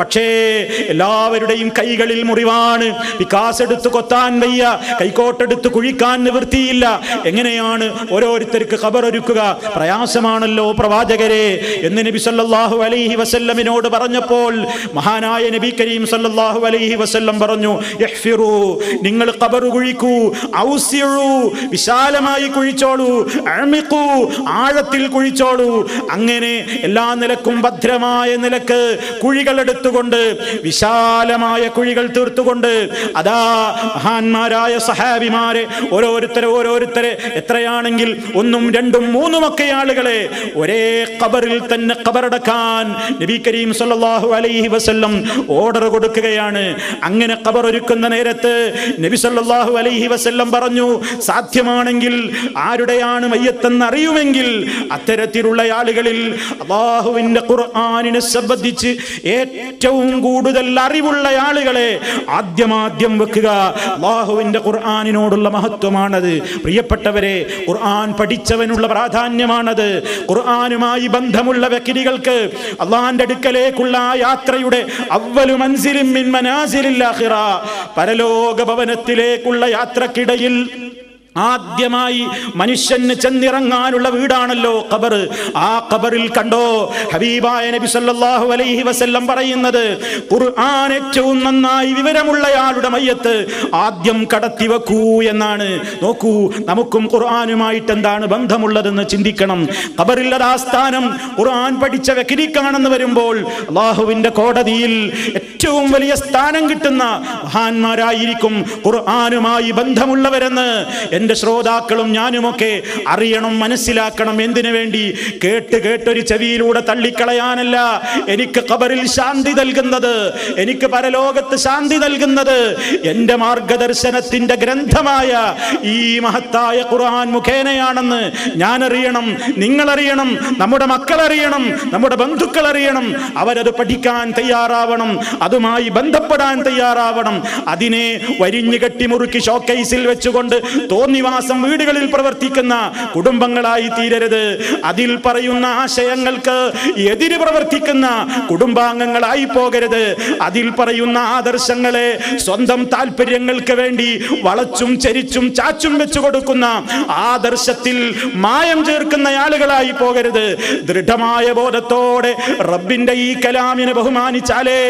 പക്ഷേ എല്ലാവരുടെയും കൈകളിൽ മുറിവാണ്. വികാസ് എടുത്ത് കൊത്താൻ വയ്യ. കൈക്കോട്ടെടുത്ത് കുഴിക്കാൻ നിവൃത്തിയില്ല. എങ്ങനെയാണ് ഓരോരുത്തർക്ക് ഖബർ ഒരുക്കുക പ്രയാസമാണല്ലോ പ്രവാചകരെ. എന്ന് നബി സല്ലല്ലാഹു അലൈഹി വസല്ലമിനോട് പറഞ്ഞപ്പോൾ മഹാനായ നബി കരീം സല്ലല്ലാഹു അലൈഹി വസല്ലം പറഞ്ഞു നിങ്ങൾ ഖബർ കുഴിക്കൂ ഔസിഉ വിശാലമായി കുഴിച്ചോളൂ അമിഖു ആഴത്തിൽ കുഴിച്ചോളൂ. അങ്ങനെ എല്ലാ നിലക്കും ഭദ്രമായ നിലയ്ക്ക് കുഴികൾ എടുത്തുകൊണ്ട് വിശാലമായ കുഴികൾ തീർത്തുകൊണ്ട് അതാ മഹാന്മാരായ സഹാബിമാരെ ഓരോരുത്തരെ ഓരോരുത്തരെ എത്രയാണെങ്കിൽ ഒന്നും രണ്ടും മൂന്നും ഒക്കെ ആളുകളെ ഒരേ കബറിൽ തന്നെ കബറടക്കാൻ നബി കരീം സല്ലാഹു അലൈഹി വസ്ല്ലം ഓർഡർ കൊടുക്കുകയാണ്. അങ്ങനെ ഖബർ ഒരുക്കുന്ന നേരത്ത് നബി സല്ലാഹു അലൈഹി വസ്ല്ലം പറഞ്ഞു സാധ്യമാണെങ്കിൽ ആരുടെയാണ് മയ്യത്തെന്ന് അറിയുമെങ്കിൽ അത്തരത്തിലുള്ള ആളുകളിൽ അള്ളാഹുവിന്റെ ഖുർആാനിനെ സംബന്ധിച്ച് ഏറ്റവും കൂടുതൽ അറിവുള്ള ആളുകളെ ആദ്യമാദ്യം വെക്കുക. അള്ളാഹുവിന്റെ ഖുർആാനിനോടുള്ള മഹത്വമാണത്. പ്രിയപ്പെട്ടവരെ ഖുർആൻ പഠിച്ചവനുള്ള പ്രാധാന്യമാണത്. ഖുർആാനുമായി ബന്ധമുള്ള വ്യക്തികൾക്ക് അള്ളാഹാന്റെ അടുക്കലേക്കുള്ള ആ യാത്രയുടെ അവലു ആഖിറ പരലോക ഭവനത്തിലേക്കുള്ള യാത്രക്കിടയിൽ ആദ്യമായി മനുഷ്യന് ചെന്നിറങ്ങാനുള്ള വീടാണല്ലോ ഖബർ. ആ ഖബറിൽ കണ്ടോ ഹബീബായ നബി സല്ലല്ലാഹു അലൈഹി വസല്ലം പറയുന്നത് ഖുർആൻ ഏറ്റവും നന്നായി വിവരമുള്ളയാളുടെ മയ്യത്ത് ആദ്യം കടത്തി വെക്കൂ എന്നാണ്. നോക്കൂ നമുക്കും ഖുർആനുമായിട്ട് എന്താണ് ബന്ധമുള്ളതെന്ന് ചിന്തിക്കണം. ഖബറിൽ അതാ സ്ഥാനം ഖുർആൻ പഠിച്ച വ്യക്തിക്കാണെന്ന് വരുമ്പോൾ അള്ളാഹുവിന്റെ കോടതിയിൽ ഏറ്റവും വലിയ സ്ഥാനം കിട്ടുന്ന മഹാന്മാരായിരിക്കും ഖുർആനുമായി ബന്ധമുള്ളവരെന്ന് എന്റെ ശ്രോതാക്കളും ഞാനുമൊക്കെ അറിയണം മനസ്സിലാക്കണം എന്തിനു വേണ്ടി? കേട്ട് കേട്ടൊരു ചെവിയിലൂടെ തള്ളിക്കളയാനല്ല എനിക്ക് ഖബറിൽ ശാന്തി നൽകുന്നത്. എനിക്ക് പരലോകത്ത് ശാന്തി നൽകുന്നത് എന്റെ മാർഗദർശനത്തിന്റെ ഗ്രന്ഥമായ ഈ മഹത്തായ ഖുർആൻ മുഖേനയാണെന്ന് നിങ്ങൾ അറിയണം നമ്മുടെ മക്കൾ അറിയണം നമ്മുടെ ബന്ധുക്കൾ അറിയണം അവരത് പഠിക്കാൻ തയ്യാറാവണം അതുമായി ബന്ധപ്പെടാൻ തയ്യാറാവണം. അതിനെ വരിഞ്ഞു കെട്ടിമുറുക്കി ഷോക്കേസിൽ വെച്ചുകൊണ്ട് തോന്നിവാസം വീടുകളിൽ പ്രവർത്തിക്കുന്ന കുടുംബങ്ങളായി തീരരുത്. അതിൽ പറയുന്ന ആശയങ്ങൾക്ക് എതിര് പ്രവർത്തിക്കുന്ന കുടുംബാംഗങ്ങളായി പോകരുത്. അതിൽ പറയുന്ന ആദർശങ്ങളെ സ്വന്തം താല്പര്യങ്ങൾക്ക് വേണ്ടി വളച്ചും ചരിച്ചും ചാച്ചും വെച്ചു കൊടുക്കുന്ന ആദർശത്തിൽ മായം ചേർക്കുന്ന ആളുകളായി പോകരുത്. ദൃഢമായ ബോധത്തോടെ റബ്ബിന്റെ ഈ കലാമിനെ ബഹുമാനിച്ചാലേ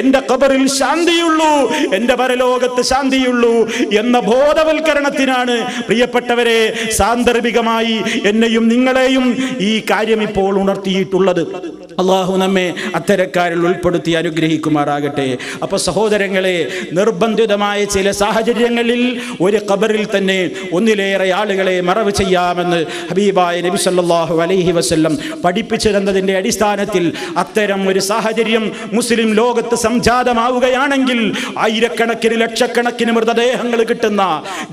എന്റെ കബറിൽ ശാന്തിയുള്ളൂ എന്റെ പരലോകത്ത് ശാന്തിയുള്ളൂ എന്ന ബോധവൽക്കരണത്തിനാണ് പ്രിയപ്പെട്ടവരെ സാന്ദർഭികമായി എന്നെയും നിങ്ങളെയും ഈ കാര്യം ഇപ്പോൾ ഉണർത്തിയിട്ടുള്ളത്. അള്ളാഹു നമ്മെ അത്തരക്കാരിൽ ഉൾപ്പെടുത്തി അനുഗ്രഹിക്കുമാറാകട്ടെ. അപ്പൊ സഹോദരങ്ങളെ നിർബന്ധിതമായ ചില സാഹചര്യങ്ങളിൽ ഒരു ഖബറിൽ തന്നെ ഒന്നിലേറെ ആളുകളെ മറവ് ചെയ്യാമെന്ന് ഹബീബായ നബി സല്ലാഹു അലൈഹി വസ്ല്ലം പഠിപ്പിച്ചു തന്നതിന്റെ അടിസ്ഥാനത്തിൽ അത്തരം ഒരു സാഹചര്യം മുസ്ലിം ലോകത്ത് സംജാതമാവുകയാണെങ്കിൽ ആയിരക്കണക്കിന് ലക്ഷക്കണക്കിന് മൃതദേഹങ്ങൾ കിട്ടുന്ന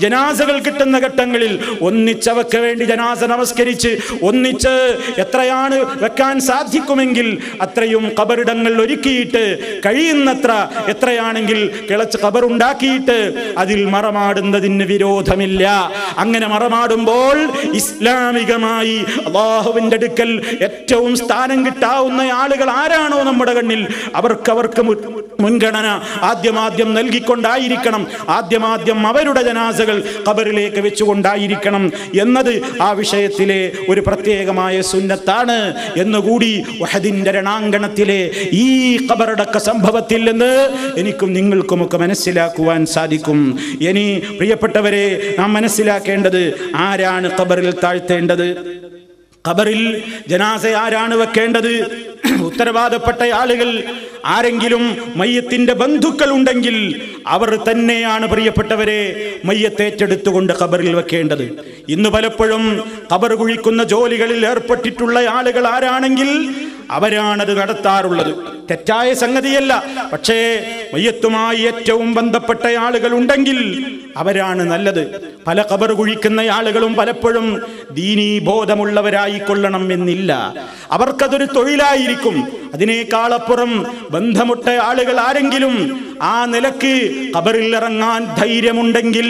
ജനാസകൾ കിട്ടുന്ന ഘട്ടങ്ങളിൽ ഒന്നിച്ചവക്ക് വേണ്ടി ജനാസ നമസ്കരിച്ച് ഒന്നിച്ച് എത്രയാണ് വെക്കാൻ സാധിക്കുമെങ്കിൽ അത്രയും കബറിടങ്ങൾ ഒരുക്കിയിട്ട് കഴിയുന്നത്ര എത്രയാണെങ്കിൽ കിളച്ച് കബറുണ്ടാക്കിയിട്ട് അതിൽ മറമാടുന്നതിന് വിരോധമില്ല. അങ്ങനെ മറമാടുമ്പോൾ ഇസ്ലാമികമായി അള്ളാഹുവിന്റെ അടുക്കൽ ഏറ്റവും സ്ഥാനം കിട്ടാവുന്ന ആളുകൾ ആരാണോ നമ്മുടെ കണ്ണിൽ? അവർക്ക് അവർക്ക് മു- മുൻഗണന ആദ്യമാദ്യം നൽകിക്കൊണ്ടായിരിക്കണം. ആദ്യമാദ്യം അവരുടെ ജനാസകൾ ഖബറിലേക്ക് വെച്ചുകൊണ്ടായിരിക്കണം എന്നത് ആ വിഷയത്തിലെ ഒരു പ്രത്യേകമായ സുന്നത്താണ് എന്നുകൂടി വഹദിന്റെ രണാങ്കണത്തിലെ ഈ കബറടക്ക സംഭവത്തിൽ നിന്ന് എനിക്കും നിങ്ങൾക്കുമൊക്കെ മനസ്സിലാക്കുവാൻ സാധിക്കും. ഇനി പ്രിയപ്പെട്ടവരെ നാം മനസ്സിലാക്കേണ്ടത് ആരാണ് കബറിൽ താഴ്ത്തേണ്ടത്? ഖബറിൽ ജനാസ ആരാണ് വെക്കേണ്ടത്? ഉത്തരവാദപ്പെട്ട ആളുകൾ ആരെങ്കിലും മയ്യത്തിന്റെ ബന്ധുക്കൾ ഉണ്ടെങ്കിൽ അവർ തന്നെയാണ് പ്രിയപ്പെട്ടവരെ മയ്യത്തേറ്റെടുത്തുകൊണ്ട് ഖബറിൽ വെക്കേണ്ടത്. ഇന്ന് പലപ്പോഴും ഖബർ കുഴിക്കുന്ന ജോലികളിൽ ഏർപ്പെട്ടിട്ടുള്ള ആളുകൾ ആരാണെങ്കിൽ അവരാണത് നടത്താറുള്ളത്. തെറ്റായ സംഗതിയല്ല. പക്ഷേ മയ്യത്തുമായി ഏറ്റവും ബന്ധപ്പെട്ട ആളുകൾ ഉണ്ടെങ്കിൽ അവരാണ് നല്ലത്. പല കബർ കുഴിക്കുന്ന ആളുകളും പലപ്പോഴും ദീനീ ബോധമുള്ളവരായിക്കൊള്ളണം എന്നില്ല. അവർക്കതൊരു തൊഴിലായിരിക്കും. അതിനേക്കാളപ്പുറം ബന്ധമുട്ട ആളുകൾ ആരെങ്കിലും ആ നിലയ്ക്ക് കബറിൽ ഇറങ്ങാൻ ധൈര്യമുണ്ടെങ്കിൽ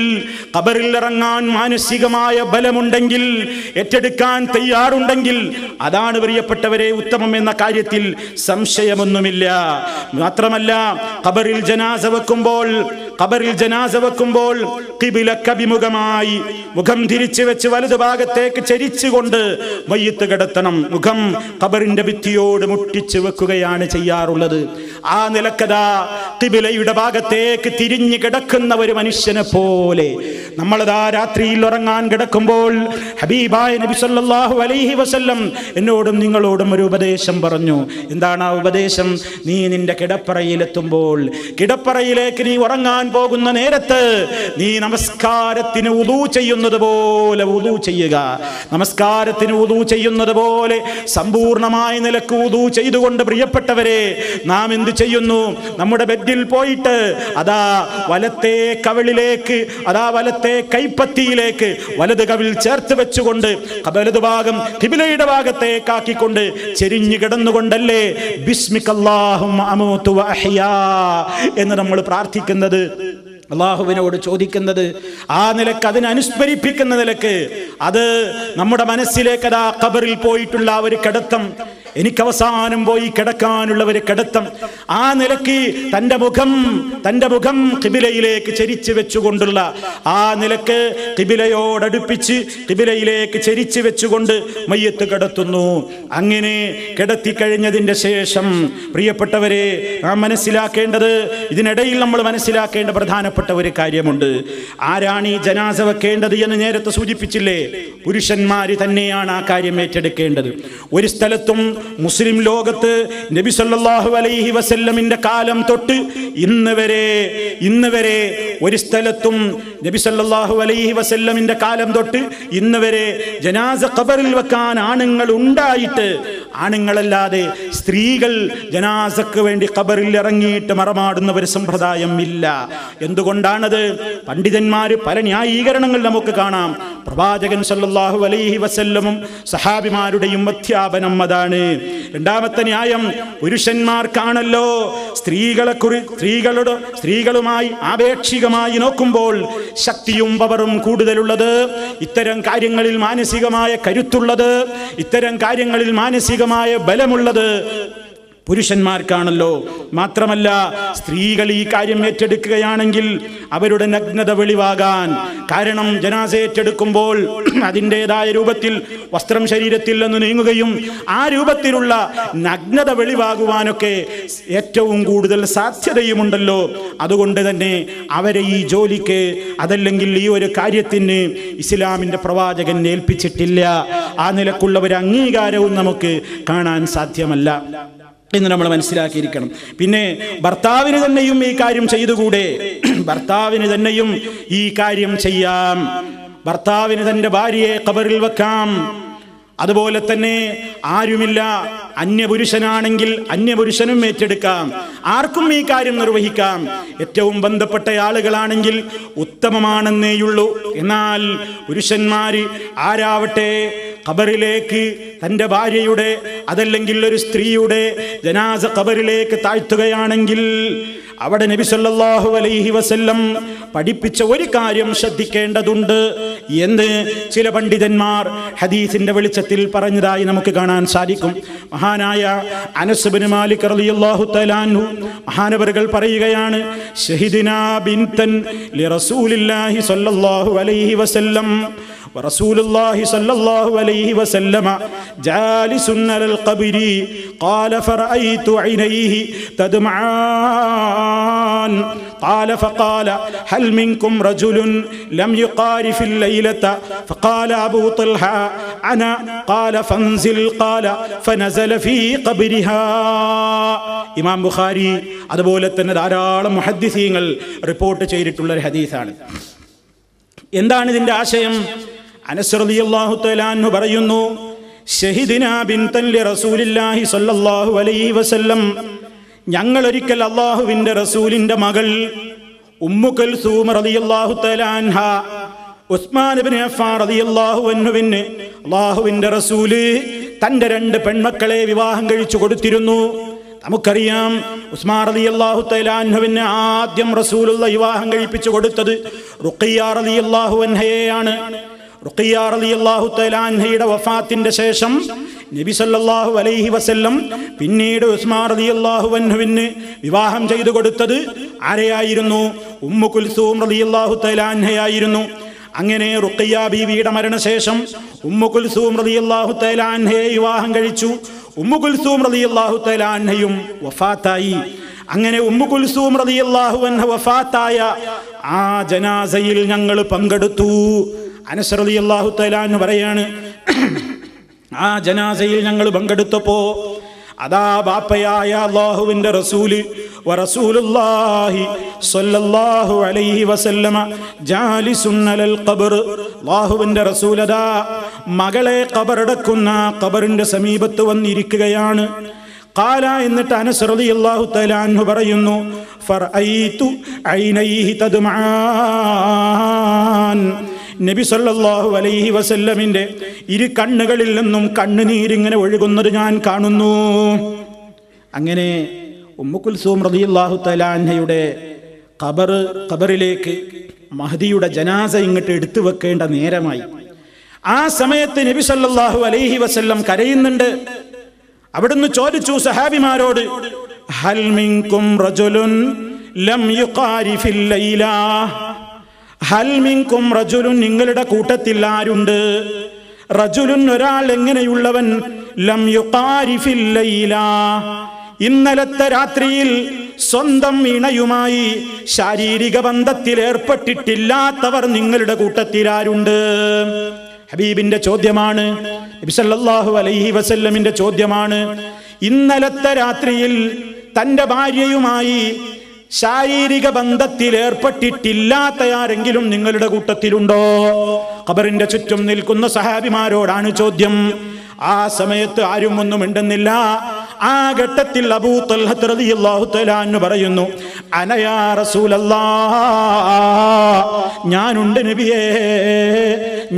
കബറിൽ ഇറങ്ങാൻ മാനസികമായ ബലമുണ്ടെങ്കിൽ ഏറ്റെടുക്കാൻ തയ്യാറുണ്ടെങ്കിൽ അതാണ് പ്രിയപ്പെട്ടവരെ ഉത്തമം എന്ന കാര്യത്തിൽ സംശയമൊന്നുമില്ല. മാത്രമല്ല കബറിൽ ജനാസ വെക്കുമ്പോൾ കബറിൽ ജനാസ വെക്കുമ്പോൾ കിബിലക്കഭിമുഖമായി മുഖം തിരിച്ചു വെച്ച് വലതു ഭാഗത്തേക്ക് ചരിച്ചുകൊണ്ട് മയ്യത്ത് കിടത്തണം. മുഖം ഖബറിന്റെ ഭിത്തിയോട് മുട്ടിച്ചു വെക്കുകയാണ് ചെയ്യാറുള്ളത്. ആ നിലക്കതാ കിബിലയുടെ ഭാഗത്തേക്ക് തിരിഞ്ഞു കിടക്കുന്ന ഒരു മനുഷ്യനെ പോലെ. നമ്മളതാ രാത്രിയിൽ ഉറങ്ങാൻ കിടക്കുമ്പോൾ ഹബീബായ നബി സല്ലല്ലാഹു അലൈഹി വസല്ലം എന്നോടും നിങ്ങളോടും ഒരു ഉപദേശം പറഞ്ഞു. എന്താണ് ആ ഉപദേശം? നീ നിന്റെ കിടപ്പറയിലെത്തുമ്പോൾ കിടപ്പറയിലേക്ക് നീ ഉറങ്ങാൻ പോകുന്ന നേരത്ത് നീ നമസ്കാരത്തിന് ഉതു ചെയ്യുന്നത് പോലെ ഉതു ചെയ്യുക. നമസ്കാരത്തിന് ഉതു ചെയ്യുന്നത് പോലെ സമ്പൂർണമായ നിലയ്ക്ക് ഉദു ചെയ്തുകൊണ്ട് പ്രിയപ്പെട്ടവരെ നാം എന്ത് ചെയ്യുന്നു. നമ്മുടെ ബെഡിൽ പോയിട്ട് അതാ വലത്തെ കവിളിലേക്ക് അതാ വലത്തെ കൈപ്പത്തിയിലേക്ക് വലത് കവിൽ ചേർത്ത് വെച്ചുകൊണ്ട് വലത് ഭാഗം കിബിലയുടെ ഭാഗത്തേക്കാക്കിക്കൊണ്ട് ചെരിഞ്ഞു കിടന്നുകൊണ്ടല്ലേ? അഹിയാ എന്ന് നമ്മൾ പ്രാർത്ഥിക്കുന്നത്. അള്ളാഹുവിനോട് ചോദിക്കുന്നത്. ആ നിലയ്ക്ക് അതിനനുസ്മരിപ്പിക്കുന്ന നിലയ്ക്ക് അത് നമ്മുടെ മനസ്സിലേക്ക് അതാ കബറിൽ പോയിട്ടുള്ള ആ ഒരു കിടത്തം എനിക്ക് അവസാനം പോയി കിടക്കാനുള്ളവരെ കിടത്തം. ആ നിലയ്ക്ക് തന്റെ മുഖം തന്റെ മുഖം കിബിലയിലേക്ക് ചരിച്ചു വെച്ചുകൊണ്ടുള്ള ആ നിലയ്ക്ക് കിബിലയോടടുപ്പിച്ച് കിബിലയിലേക്ക് ചരിച്ചു വെച്ചുകൊണ്ട് മയ്യത്ത് കിടത്തുന്നു. അങ്ങനെ കിടത്തി കഴിഞ്ഞതിന്റെ ശേഷം പ്രിയപ്പെട്ടവരെ നാം മനസ്സിലാക്കേണ്ടത് ഇതിനിടയിൽ നമ്മൾ മനസ്സിലാക്കേണ്ട പ്രധാനപ്പെട്ട ഒരു കാര്യമുണ്ട്. ആരാണ് ഈ ജനാസ വെക്കേണ്ടത് എന്ന് നേരത്തെ സൂചിപ്പിച്ചില്ലേ? പുരുഷന്മാര് തന്നെയാണ് ആ കാര്യം ഏറ്റെടുക്കേണ്ടത്. ഒരു സ്ഥലത്തും മുസ്ലിം ലോകത്ത് നബി സല്ലാഹു അലൈഹി വസല്ലമിന്റെ കാലം തൊട്ട് ഇന്ന് വരെ ഇന്ന് വരെ ഒരു സ്ഥലത്തും നബി സല്ലാഹു അലൈഹി വസല്ലമിന്റെ കാലം തൊട്ട് ഇന്ന് വരെ ജനാസ ഖബറിൽ വെക്കാൻ ആണുങ്ങൾ ഉണ്ടായിട്ട് ആണുങ്ങളല്ലാതെ സ്ത്രീകൾ ജനാസക്ക് വേണ്ടി ഖബറിൽ ഇറങ്ങിയിട്ട് മറമാടുന്ന ഒരു സമ്പ്രദായം ഇല്ല. എന്തുകൊണ്ടാണത്? പണ്ഡിതന്മാർ പല ന്യായീകരണങ്ങൾ നമുക്ക് കാണാം. പ്രവാചകൻ സല്ലാഹു അലൈഹി വസല്ലമും സഹാബിമാരുടെയും അധ്യാപനം അതാണ്. രണ്ടാമത്തെ ന്യായം പുരുഷന്മാർക്കാണല്ലോ. സ്ത്രീകളെ കുറി സ്ത്രീകളുടെ സ്ത്രീകളുമായി ആപേക്ഷികമായി നോക്കുമ്പോൾ ശക്തിയും പവറും കൂടുതലുള്ളത്. ഇത്തരം കാര്യങ്ങളിൽ മാനസികമായ കരുത്തുള്ളത് ഇത്തരം കാര്യങ്ങളിൽ മാനസികമായ ബലമുള്ളത്. പുരുഷന്മാർക്കാണല്ലോ. മാത്രമല്ല സ്ത്രീകൾ ഈ കാര്യം ഏറ്റെടുക്കുകയാണെങ്കിൽ അവരുടെ നഗ്നത വെളിവാകാൻ. കാരണം ജനാസ ഏറ്റെടുക്കുമ്പോൾ അതിന്റെതായ രൂപത്തിൽ വസ്ത്രം ശരീരത്തിൽ നിന്ന് നീങ്ങുകയും ആ രൂപത്തിലുള്ള നഗ്നത വെളിവാകുവാനൊക്കെ ഏറ്റവും കൂടുതൽ സാധ്യതയുമുണ്ടല്ലോ. അതുകൊണ്ട് തന്നെ അവരെ ഈ ജോലിക്ക് അതല്ലെങ്കിൽ ഈ ഒരു കാര്യത്തിന് ഇസ്ലാമിന്റെ പ്രവാചകൻ ഏൽപ്പിച്ചിട്ടില്ല. ആ നിലക്കുള്ള ഒരു അംഗീകാരവും നമുക്ക് കാണാൻ സാധ്യമല്ല. എന്ന് നമ്മൾ മനസ്സിലാക്കിയിരിക്കണം. പിന്നെ ഭർത്താവിന് തന്നെയും ഈ കാര്യം ചെയ്തുകൂടെ? ഭർത്താവിന് തന്നെയും ഈ കാര്യം ചെയ്യാം. ഭർത്താവിന് തന്റെ ഭാര്യയെ കബറിൽ വെക്കാം. അതുപോലെ തന്നെ ആരുമില്ല അന്യപുരുഷനാണെങ്കിൽ അന്യപുരുഷനും ഏറ്റെടുക്കാം. ആർക്കും ഈ കാര്യം നിർവഹിക്കാം. ഏറ്റവും ബന്ധപ്പെട്ട ആളുകളാണെങ്കിൽ ഉത്തമമാണെന്നേയുള്ളൂ. എന്നാൽ പുരുഷന്മാര് ആരാവട്ടെ? ഖബറിലേക്ക് തന്റെ ഭാര്യയുടെ അതല്ലെങ്കിൽ ഒരു സ്ത്രീയുടെ ജനാസ ഖബറിലേക്ക് താഴ്ത്തുകയാണെങ്കിൽ അവിടെ നബി സല്ലല്ലാഹു അലൈഹി വസല്ലം പഠിപ്പിച്ച ഒരു കാര്യം ശ്രദ്ധിക്കേണ്ടതുണ്ട് എന്ന് ചില പണ്ഡിതന്മാർ ഹദീസിന്റെ വെളിച്ചത്തിൽ പറഞ്ഞതായി നമുക്ക് കാണാൻ സാധിക്കും. മഹാനായ അനസുബിന് മാലിക് റളിയല്ലാഹു തലാനു മഹാനവറുകൾ പറയുകയാണ് ഷഹിദിനാ ബിൻതൻ ലിറസൂലില്ലാഹി സല്ലല്ലാഹു അലൈഹി വസല്ലം ورسول الله صلى الله عليه وسلم جالس على القبر قال فرأيت عينيه تدمعان قال فقال هل منكم رجل لم يقارف الليلة فقال أبو طلحة أنا قال فانزل قال فنزل في قبرها ഇമാം ബുഖാരി അതുപോലെ തന്നെ ധാരാളം മുഹദ്ദിസീങ്ങൾ റിപ്പോർട്ട് ചെയ്തിട്ടുള്ള ഒരു ഹദീസാണ് എന്താണ് ഇതിന്റെ ആശയം അനസ്രദിയല്ലാഹു തലാൻഹു പറയുന്നു ഷഹിദിനാ ബിൻ തല്ലി അലൈഹി വസല്ലം ഞങ്ങൾ ഒരിക്കൽ റസൂലിന്റെ മകൾ ഉമ്മു കൽസൂം റളിയല്ലാഹു ഉസ്മാൻ റളിയല്ലാഹു റസൂൽ തന്റെ രണ്ട് പെൺമക്കളെ വിവാഹം കഴിച്ചു കൊടുത്തിരുന്നു. നമുക്കറിയാം ഉസ്മാൻ അലി അള്ളാഹു തൈലാൻഹുവിന് ആദ്യം റസൂലുള്ള വിവാഹം കഴിപ്പിച്ചു കൊടുത്തത് റുഖിയാർ അലി അള്ളാഹു അൻഹയെയാണ്. വഫാത്തിന്റെ ശേഷം നബി സല്ലല്ലാഹു അലൈഹി വസല്ലം പിന്നീട് ഉസ്മാൻ റളിയല്ലാഹു അൻഹുവിന് വിവാഹം ചെയ്തു കൊടുത്തത് ആരെയായിരുന്നു? ഉമ്മു കുൽസൂം റളിയല്ലാഹു അള്ളാഹു അൻഹയായിരുന്നു. അങ്ങനെ റുഖിയ ബീവിയുടെ മരണശേഷം ഉമ്മു കുൽസൂം റളിയല്ലാഹു അൻഹയെ വിവാഹം കഴിച്ചു. ഉമ്മു കുൽസൂം റളിയല്ലാഹു അൻഹയും വഫാത്തായി. അങ്ങനെ ഉമ്മു കുൽസൂം റളിയല്ലാഹു അൻഹ വഫാത്തായ ആ ജനാസയിൽ ഞങ്ങൾ പങ്കെടുത്തു. അനസറലി അള്ളാഹു തലാന്ന് പറയാണ് ആ ജനാസയിൽ ഞങ്ങൾ പങ്കെടുത്തപ്പോ അതാ ബാപ്പയായ അള്ളാഹുവിന്റെ റസൂൽ സ്വല്ലല്ലാഹു അലൈഹി വസല്ലമ ഖബർ മകളെ കബറടക്കുന്ന കബറിന്റെ സമീപത്ത് വന്നിരിക്കുകയാണ്. കാല എന്നിട്ട് അനസ്രതി അള്ളാഹു തലാൻഹു പറയുന്നു ഫർ ഐ തു ഐനൈഹി തദ്മാൻ നബി സല്ലാഹു അലൈഹി വസല്ലമിന്റെ ഇരു കണ്ണുകളിൽ നിന്നും കണ്ണുനീരിങ്ങനെ ഒഴുകുന്നത് ഞാൻ കാണുന്നു. അങ്ങനെ ഉമ്മുക്കുൽസൂം റളിയല്ലാഹു തലാൻഹയുടെ ഖബർ ഖബറിലേക്ക് മഹദിയുടെ ജനാസ ഇങ്ങോട്ട് എടുത്തു വെക്കേണ്ട നേരമായി. ആ സമയത്ത് നബി സല്ലാഹു അലൈഹി വസല്ലം കരയുന്നുണ്ട്. അവിടുന്ന് ചോദിച്ചു സഹാബിമാരോട് ഹൽ മിൻകും റജുലുൻ ലം യുഖാരിഫിൽ ലൈല? ഹൽ മിൻകും റജുലുൻ നിങ്ങളുടെ കൂട്ടത്തിൽ ആരുണ്ട്? റജുലുൻ ഒരാൾ എങ്ങനെയുള്ളവൻ? ലം ഇന്നലത്തെ രാത്രിയിൽ സ്വന്തം ഇണയുമായി ശാരീരിക ബന്ധത്തിൽ ഏർപ്പെട്ടിട്ടില്ലാത്തവർ നിങ്ങളുടെ കൂട്ടത്തിൽ ആരുണ്ട്? ഹബീബിന്റെ ചോദ്യമാണ് നബി സല്ലല്ലാഹു അലൈഹി വസല്ലമിന്റെ ചോദ്യമാണ്. ഇന്നലത്തെ രാത്രിയിൽ തന്റെ ഭാര്യയുമായി ശാരീരിക ബന്ധത്തിൽ ഏർപ്പെട്ടിട്ടില്ലാത്ത ആരെങ്കിലും നിങ്ങളുടെ കൂട്ടത്തിലുണ്ടോ? ഖബറിന്റെ ചുറ്റും നിൽക്കുന്ന സഹാബിമാരോടാണ് ചോദ്യം. ആ സമയത്ത് ആരും ഒന്നും മിണ്ടുന്നില്ല. ആ ഘട്ടത്തിൽ അബൂ തൽഹത്ത് പറയുന്നു അനയാ ഞാനുണ്ട് നബിയേ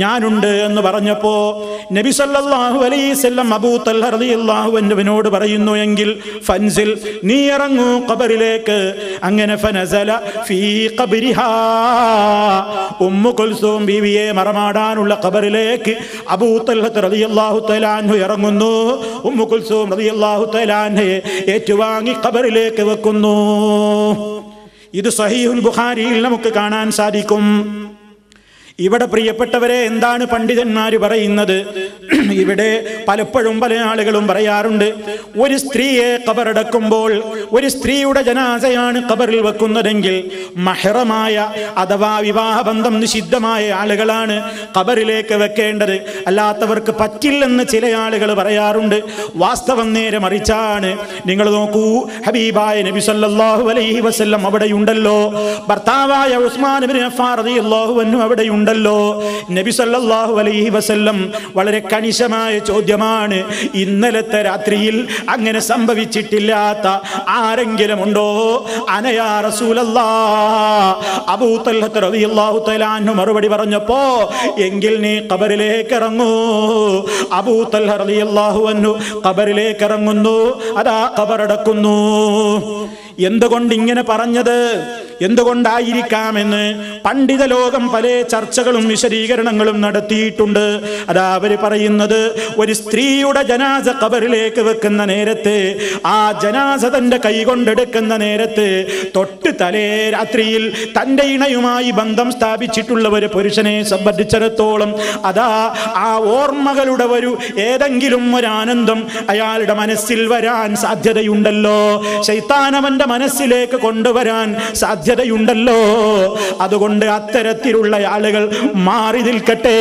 ഞാനുണ്ട് എന്ന് പറഞ്ഞപ്പോ നബി സല്ലല്ലാഹു അലൈഹി വസല്ലം അബൂ തൽഹ റളിയല്ലാഹു അൻഹുവിനോട് പറയുന്നു എങ്കിൽ ഫൻസിൽ നീ ഇറങ്ങൂ ഖബറിലേക്ക്. അങ്ങനെ ഫനസല ഫീ ഖബരിഹാ ഉമ്മു കുൽസൂം ബീവിയെ മറമാടാനുള്ള ഖബറിലേക്ക് അബൂ തൽഹ റളിയല്ലാഹു ഇറങ്ങുന്നു. ഉമ്മു കുൽസൂം റളിയല്ലാഹു തആല അൻഹയെ ഏറ്റുവാങ്ങി ഖബറിലേക്ക് വെക്കുന്നു. ഇത് സഹീഹുൽ ബുഖാരിയിൽ നമുക്ക് കാണാൻ സാധിക്കും. ഇവിടെ പ്രിയപ്പെട്ടവരെ എന്താണ് പണ്ഡിതന്മാർ പറയുന്നത്? ഇവിടെ പലപ്പോഴും പല ആളുകളും പറയാറുണ്ട് ഒരു സ്ത്രീയെ കബറടക്കുമ്പോൾ ഒരു സ്ത്രീയുടെ ജനാസയാണ് കബറിൽ വെക്കുന്നതെങ്കിൽ മഹറമായ അഥവാ വിവാഹബന്ധം നിഷിദ്ധമായ ആളുകളാണ് കബറിലേക്ക് വെക്കേണ്ടത്. അല്ലാത്തവർക്ക് പറ്റില്ലെന്ന് ചില ആളുകൾ പറയാറുണ്ട് വാസ്തവം നേരെ മറിച്ചാണ്. നിങ്ങൾ നോക്കൂ ഹബീബായ നബി സല്ലല്ലാഹു അലൈഹി വസല്ലം അവിടെയുണ്ടല്ലോ. ഭർത്താവായ ഉസ്മാൻ ഇബ്നു അഫ്ഫാൻ അവിടെയുണ്ടല്ലോ നബി സല്ലല്ലാഹു അലൈഹി വസല്ലം വളരെ കണിശമായ ചോദ്യമാണ്. ഇന്നലത്തെ രാത്രിയിൽ അങ്ങനെ സംഭവിച്ചിട്ടില്ലാത്ത ആരെങ്കിലും ഉണ്ടോ? അനയാ റസൂലല്ലാ. അബൂ തൽഹത്ത് റളിയല്ലാഹു തആല അൻഹു മറുപടി പറഞ്ഞപ്പോ എങ്കിൽ നീ ഖബറിലേക്ക് ഇറങ്ങൂ അബൂ തൽഹ റളിയല്ലാഹു അൻഹു ഖബറിലേക്ക് ഇറങ്ങുന്നു അതാ ഖബറടക്കുന്നു. എന്തുകൊണ്ട് ഇങ്ങനെ പറഞ്ഞത്? എന്തുകൊണ്ടായിരിക്കാമെന്ന് പണ്ഡിത ലോകം പല ചർച്ചകളും വിശദീകരണങ്ങളും നടത്തിയിട്ടുണ്ട്. അതാ അവർ പറയുന്നത് ഒരു സ്ത്രീയുടെ ജനാസ കബറിലേക്ക് വെക്കുന്ന നേരത്തെ ആ ജനാസ തന്റെ കൈകൊണ്ടെടുക്കുന്ന നേരത്തെ തൊട്ട് തലേ രാത്രിയിൽ തന്റെ ഇണയുമായി ബന്ധം സ്ഥാപിച്ചിട്ടുള്ള ഒരു പുരുഷനെ സംബന്ധിച്ചിടത്തോളം അതാ ആ ഓർമ്മകളുടെ ഒരു ഏതെങ്കിലും ഒരു ആനന്ദം അയാളുടെ മനസ്സിൽ വരാൻ സാധ്യതയുണ്ടല്ലോ. ശൈത്താനവന്റെ മനസ്സിലേക്ക് കൊണ്ടുവരാൻ സാധ്യതയുണ്ടല്ലോ അതുകൊണ്ട് അത്തരത്തിലുള്ള ആളുകൾ മാറി നിൽക്കട്ടെ.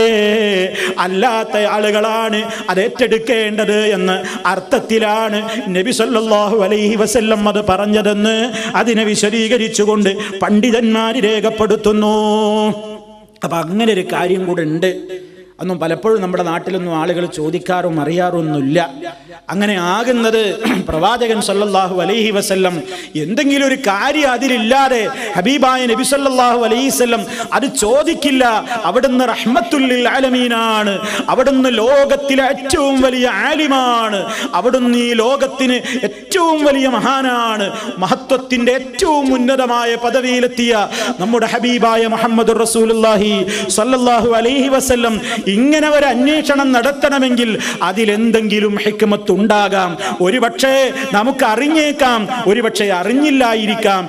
അല്ലാത്ത ആളുകളാണ് അത് ഏറ്റെടുക്കേണ്ടത് എന്ന് അർത്ഥത്തിലാണ് നബി സല്ലാഹു അലൈഹി വസല്ലം അത് പറഞ്ഞതെന്ന് അതിനെ വിശദീകരിച്ചുകൊണ്ട് പണ്ഡിതന്മാർ രേഖപ്പെടുത്തുന്നു. അപ്പൊ അങ്ങനെ ഒരു കാര്യം കൂടെ ഉണ്ട്. അതൊന്നും പലപ്പോഴും നമ്മുടെ നാട്ടിലൊന്നും ആളുകൾ ചോദിക്കാറും അറിയാറൊന്നുമില്ല. അങ്ങനെ ആകുന്നത് പ്രവാചകൻ സല്ലല്ലാഹു അലൈഹി വസല്ലം എന്തെങ്കിലും ഒരു കാര്യം അതിലില്ലാതെ ഹബീബായ നബി സല്ലല്ലാഹു അലൈഹി വസല്ലം അത് ചോദിക്കില്ല. അവിടുന്ന് റഹ്മത്തുല്ലിൽ ആലമീനാണ് അവിടുന്ന് ലോകത്തിലെ ഏറ്റവും വലിയ ആലിമാണ്. അവിടുന്ന് ഈ ലോകത്തിന് ഏറ്റവും വലിയ മഹാനാണ് മഹത്വത്തിന്റെ ഏറ്റവും ഉന്നതമായ പദവിയിലെത്തിയ നമ്മുടെ ഹബീബായ മുഹമ്മദ് റസൂലുള്ളാഹി സ്വല്ലല്ലാഹു അലൈഹി വസല്ലം. ഇങ്ങനെ ഒരു അന്വേഷണം നടത്തണമെങ്കിൽ അതിലെന്തെങ്കിലും ഹിക്മത്ത് ഉണ്ടാകാം ഒരുപക്ഷേ നമുക്ക് അറിഞ്ഞേക്കാം ഒരുപക്ഷെ അറിഞ്ഞില്ലായിരിക്കാം.